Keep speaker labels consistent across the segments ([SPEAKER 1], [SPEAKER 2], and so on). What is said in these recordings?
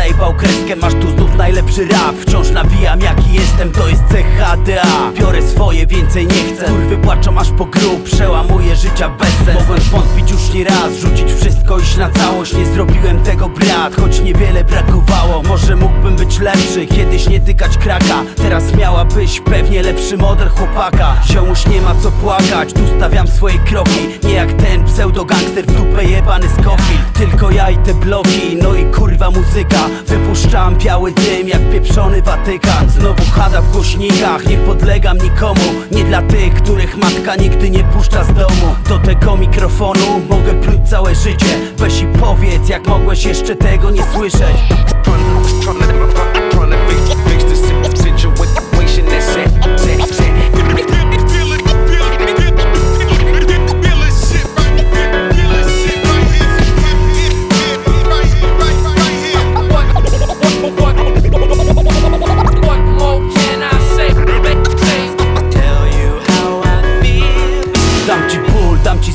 [SPEAKER 1] zajebał kreskę Masz tu znów najlepszy rap. Wciąż nawijam jaki jestem, to jest CHDA Biorę swoje, więcej nie chcę. Kurwy płaczą aż po grób Przełamuję życia bez sens Mogłem wątpić już nie raz Rzucić wszystko, iść na całość. Nie zrobiłem tego brat Choć niewiele brakowało. Może mógłbym być lepszy Tykać kraka. Teraz miałabyś pewnie lepszy model chłopaka. Ziomuś nie ma co płakać Tu stawiam swoje kroki. Nie jak ten pseudo-gangster w dupę jebany Scofield Tylko ja i te bloki No i kurwa muzyka. Wypuszczam biały dym jak pieprzony Watykan. Znowu chada w głośnikach Nie podlegam nikomu. Nie dla tych, których matka nigdy nie puszcza z domu. Do tego mikrofonu mogę pluć całe życie. Weź i powiedz jak mogłeś jeszcze tego nie słyszeć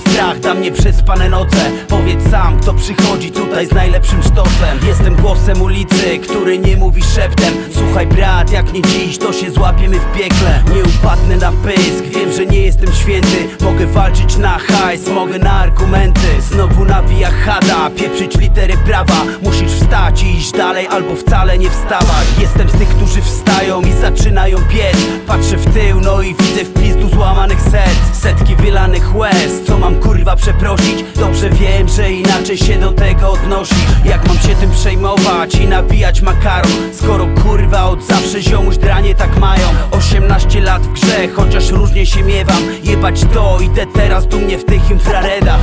[SPEAKER 1] ból, dam ci strach, dam nieprzespane noce. Powiedz sam, kto przychodzi tutaj z najlepszym sztosem. Jestem głosem ulicy, który nie mówi szeptem. Słuchaj brat, jak nie dziś, to się złapiemy w piekle. Nie upadnę na pysk, wiem, że nie jestem święty. Mogę walczyć na hajs, mogę na argumenty. Znowu nawija chada, pieprzyć litery prawa. Musisz wstać i iść dalej, albo wcale nie wstawać. Jestem z tych, którzy wstają i zaczynają biec. Patrzę w tył, no i widzę w pizdu złamanych serc Setki wylanych łez, co mam kurwa przeprosić? Dobrze wiem, że inaczej się do tego odnosisz Jak mam się tym przejmować i nawijać makaron? Skoro kurwa od zawsze ziomuś dranie tak mają. 18 lat w grze, chociaż różnie się miewam. Jebać to, idę teraz dumnie w tych infraredach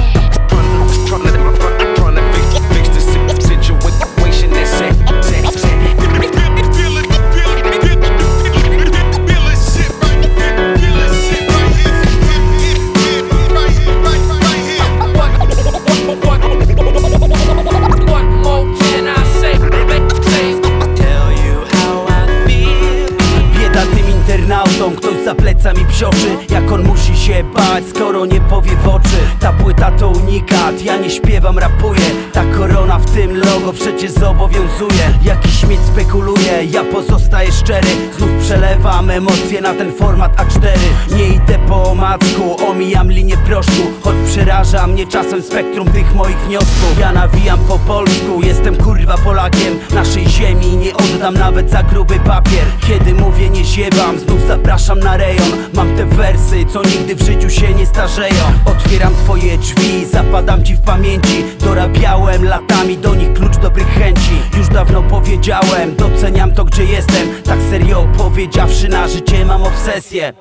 [SPEAKER 1] plecami psioczy Jak on się bać, skoro nie powie w oczy. Ta płyta to unikat, ja nie śpiewam, rapuję. Ta korona w tym logo przecież zobowiązuje. Jakiś śmieć spekuluje, ja pozostaję szczery. Znów przelewam emocje na ten format A4 Nie idę po omacku, omijam linię proszku. Choć przeraża mnie czasem spektrum tych moich wniosków. Ja nawijam po polsku, jestem kurwa Polakiem. Naszej ziemi nie oddam nawet za gruby papier. Kiedy mówię nie ziewam, znów zapraszam na rejon. Mam te wersy, co w życiu się nie starzeją. Otwieram twoje drzwi, zapadam ci w pamięci. Dorabiałem latami, do nich klucz dobrych chęci. Już dawno powiedziałem, doceniam to gdzie jestem. Tak serio powiedziawszy na życie mam obsesję